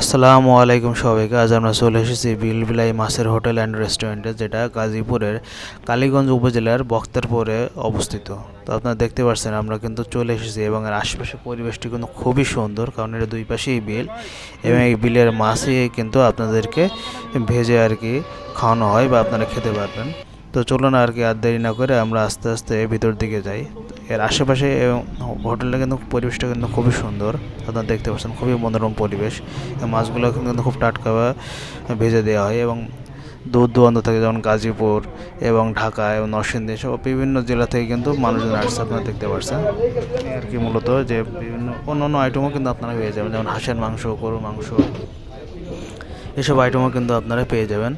আসসালামু আলাইকুম সবাইকে। আজ আমরা চলে এসেছি বিলবিলাই মাছের হোটেল অ্যান্ড রেস্টুরেন্টে, যেটা গাজীপুরের কালীগঞ্জ উপজেলার বক্তারপুরে অবস্থিত। তো আপনারা দেখতে পাচ্ছেন, আমরা কিন্তু চলে এসেছি এবং এর আশেপাশের পরিবেশটি কিন্তু খুবই সুন্দর, কারণ এটা দুই পাশেই বিল এবং এই বিলের মাছই কিন্তু আপনাদেরকে ভেজে আর কি খাওয়ানো হয় বা আপনারা খেতে পারবেন। তো চলুন আর কি, আর দেরি না করে আমরা আস্তে আস্তে ভিতর দিকে যাই। এর আশেপাশে হোটেলটা কিন্তু, পরিবেশটা কিন্তু খুবই সুন্দর। আপনারা দেখতে পাচ্ছেন, খুবই মনোরম পরিবেশ। মাছগুলো কিন্তু খুব টাটকা বা ভেজে দেওয়া হয় এবং দূর দূরান্ত থেকে যেমন গাজীপুর এবং ঢাকা এবং নরসিংদী সব বিভিন্ন জেলা থেকে কিন্তু মানুষজন আসছে, আপনারা দেখতে পাচ্ছেন। আর কি মূলত যে বিভিন্ন অন্য অন্য আইটেমও কিন্তু আপনারা পেয়ে যাবেন, যেমন হাঁসের মাংস, গরুর মাংস। এসব আইটেমও কিন্তু আপনারা পেয়ে যাবেন।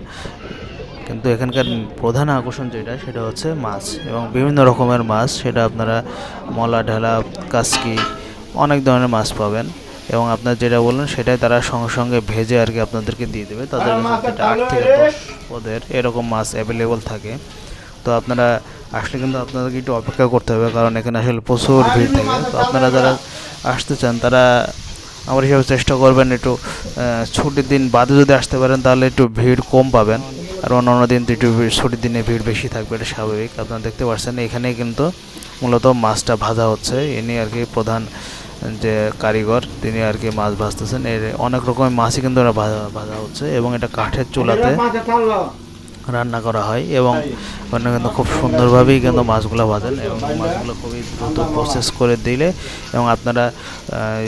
কিন্তু এখানকার প্রধান আকর্ষণ যেটা, সেটা হচ্ছে মাছ এবং বিভিন্ন রকমের মাছ। সেটা আপনারা মলা, ঢালা, কাসকি, অনেক ধরনের মাছ পাবেন এবং আপনার যেটা বললেন, সেটাই তারা সঙ্গে সঙ্গে ভেজে আর কি আপনাদেরকে দিয়ে দেবে। তাদের আট থেকে দশ পদের এরকম মাছ অ্যাভেলেবল থাকে। তো আপনারা আসলে কিন্তু আপনাদেরকে একটু অপেক্ষা করতে হবে, কারণ এখানে আসলে প্রচুর ভিড় থাকে। তো আপনারা যারা আসতে চান, তারা আমার হিসাবে চেষ্টা করবেন একটু ছুটির দিন বাদে যদি আসতে পারেন, তাহলে একটু ভিড় কম পাবেন। আর অন্য অন্য দিন একটু ছুটির দিনে ভিড় বেশি থাকবে, এটা স্বাভাবিক। আপনারা দেখতে পাচ্ছেন এখানে কিন্তু মূলত মাছটা ভাজা হচ্ছে। ইনি আর কি প্রধান যে কারিগর, তিনি আর কি মাছ ভাজতেছেন। এর অনেক রকমের মাছই কিন্তু ভাজা ভাজা হচ্ছে এবং এটা কাঠের চুলাতে রান্না করা হয় এবং ওখানে কিন্তু খুব সুন্দরভাবেই কিন্তু মাছগুলো ভাজেন এবং মাছগুলো খুবই দ্রুত প্রসেস করে দিলে এবং আপনারা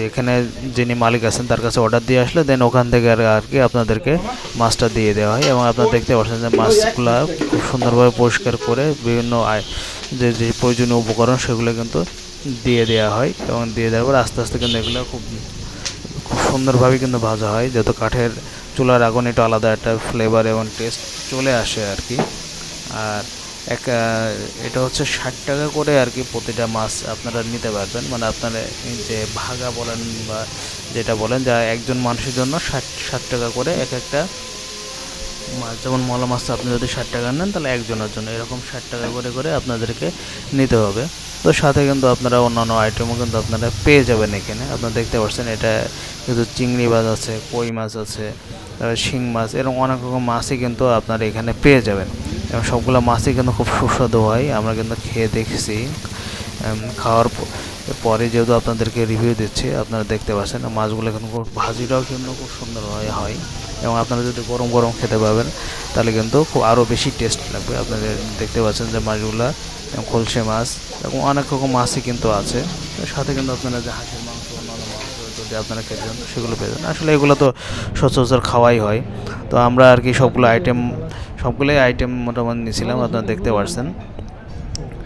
এখানে যিনি মালিক আছেন তার কাছে অর্ডার দিয়ে আসলে দেন ওখান থেকে আর কি আপনাদেরকে মাছটা দিয়ে দেওয়া হয় এবং আপনারা দেখতে পাচ্ছেন যে মাছগুলো খুব সুন্দরভাবে পরিষ্কার করে বিভিন্ন যে যে প্রয়োজনীয় উপকরণ সেগুলো কিন্তু দিয়ে দেওয়া হয় এবং দিয়ে দেওয়ার পর আস্তে আস্তে কিন্তু এগুলো খুব খুব সুন্দরভাবে কিন্তু ভাজা হয়, যত কাঠের চুলার আগুন একটু আলাদা একটা ফ্লেভার এবং টেস্ট চলে আসে আর কি আর এক এটা হচ্ছে ষাট টাকা করে আর কি প্রতিটা মাছ আপনারা নিতে পারবেন। মানে আপনারা যে ভাগা বলেন বা যেটা বলেন, যা একজন মানুষের জন্য ষাট ষাট টাকা করে এক একটা মাছ। যেমন মলা মাছ আপনি যদি ষাট টাকা নেন, তাহলে একজনের জন্য এরকম ষাট টাকা করে করে আপনাদেরকে নিতে হবে। তো সাথে কিন্তু আপনারা অন্যান্য আইটেমও কিন্তু আপনারা পেয়ে যাবেন এখানে। আপনারা দেখতে পাচ্ছেন এটা কিন্তু চিংড়ি মাছ আছে, কই মাছ আছে তারপরে শিং মাছ এরকম অনেক রকম মাছই কিন্তু আপনারা এখানে পেয়ে যাবেন। এবং সবগুলো মাছই কিন্তু খুব সুস্বাদু হয়। আমরা কিন্তু খেয়ে দেখেছি। খাওয়ার পরে যেহেতু আপনাদেরকে রিভিউ দিচ্ছি, আপনারা দেখতে পাচ্ছেন, মাছগুলো খুব ভাজিটাও কিন্তু খুব সুন্দর হয় এবং আপনারা যদি গরম গরম খেতে পাবেন তাহলে কিন্তু খুব আরও বেশি টেস্ট লাগবে। আপনাদের দেখতে পাচ্ছেন যে মাছগুলো, খলসে মাছ এবং অনেক রকম মাছই কিন্তু আছে। সাথে কিন্তু আপনারা যে হাঁসের মাংস যদি আপনারা চান, সেগুলো পেয়ে যান আসলে এগুলো তো সচরাচর খাওয়াই হয়। তো আমরা আর কি সবগুলো আইটেম সবগুলোই আইটেম মোটামুটি নিয়েছিলাম, আপনারা দেখতে পাচ্ছেন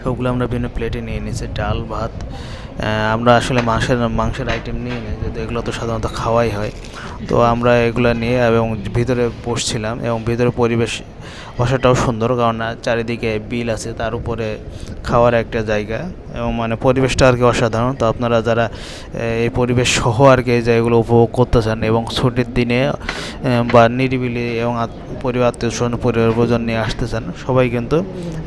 সবগুলো আমরা বিভিন্ন প্লেটে নিয়ে নিয়েছি ডাল, ভাত আমরা আসলে মাংসের মাংসের আইটেম নিয়ে নিই, যেহেতু এগুলো তো সাধারণত খাওয়াই হয়। তো আমরা এগুলো নিয়ে এবং ভিতরে বসছিলাম এবং ভিতরে পরিবেশ বসাটাও সুন্দর, কারণ চারিদিকে বিল আছে, তার উপরে খাওয়ার একটা জায়গা এবং মানে পরিবেশটা আর কি অসাধারণ। তো আপনারা যারা এই পরিবেশ সহ আর কি এই জায়গাগুলো উপভোগ করতে চান এবং ছুটির দিনে বা নিরিবিলি এবং পরিবার আত্মীয় স্বজন, পরিবার পরিজন নিয়ে আসতে চান সবাই কিন্তু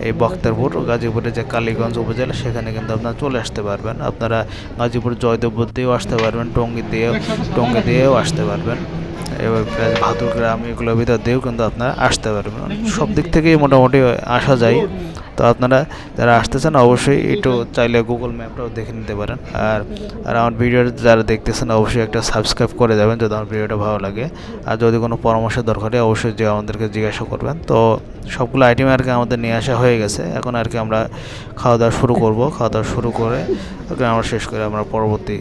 এই বক্তারপুর, গাজীপুরের যে কালীগঞ্জ উপজেলা, সেখানে কিন্তু আপনারা চলে আসতে পারবেন। আপনারা গাজীপুর জয়দেবপুর দিয়েও আসতে পারবেন, টঙ্গী দিয়েও টঙ্গী দিয়েও আসতে পারবেন। এবার ভাদুর গ্রাম, এগুলোর ভিতর দিয়েও কিন্তু আপনারা আসতে পারবেন। সব দিক থেকেই মোটামুটি আসা যায়। তো আপনারা যারা আসতে চান অবশ্যই একটু চাইলে গুগল ম্যাপটাও দেখে নিতে পারেন। আর আর আমার ভিডিও যারা দেখতেছেন অবশ্যই একটা সাবস্ক্রাইব করে যাবেন যদি আমার ভিডিওটা ভালো লাগে। আর যদি কোনো পরামর্শের দরকার হয় অবশ্যই যে আমাদেরকে জিজ্ঞাসা করবেন। তো সবগুলো আইটেম আর কি আমাদের নিয়ে আসা হয়ে গেছে। এখন আর কি আমরা খাওয়া দাওয়া শুরু করব। খাওয়া দাওয়া শুরু করে আমরা শেষ করে আমরা পরবর্তী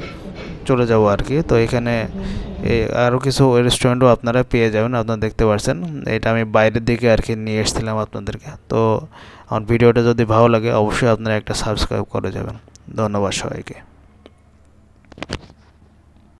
চলে যাব আর কি। তো এখানে আরও কিছু রেস্টুরেন্টও আপনারা পেয়ে যাবেন, আপনারা দেখতে পাচ্ছেন এটা আমি বাইরের দিকে আর কি নিয়ে এসেছিলাম আপনাদেরকে। তো আমার ভিডিওটা যদি ভালো লাগে, অবশ্যই আপনারা একটা সাবস্ক্রাইব করে যাবেন। ধন্যবাদ সবাইকে।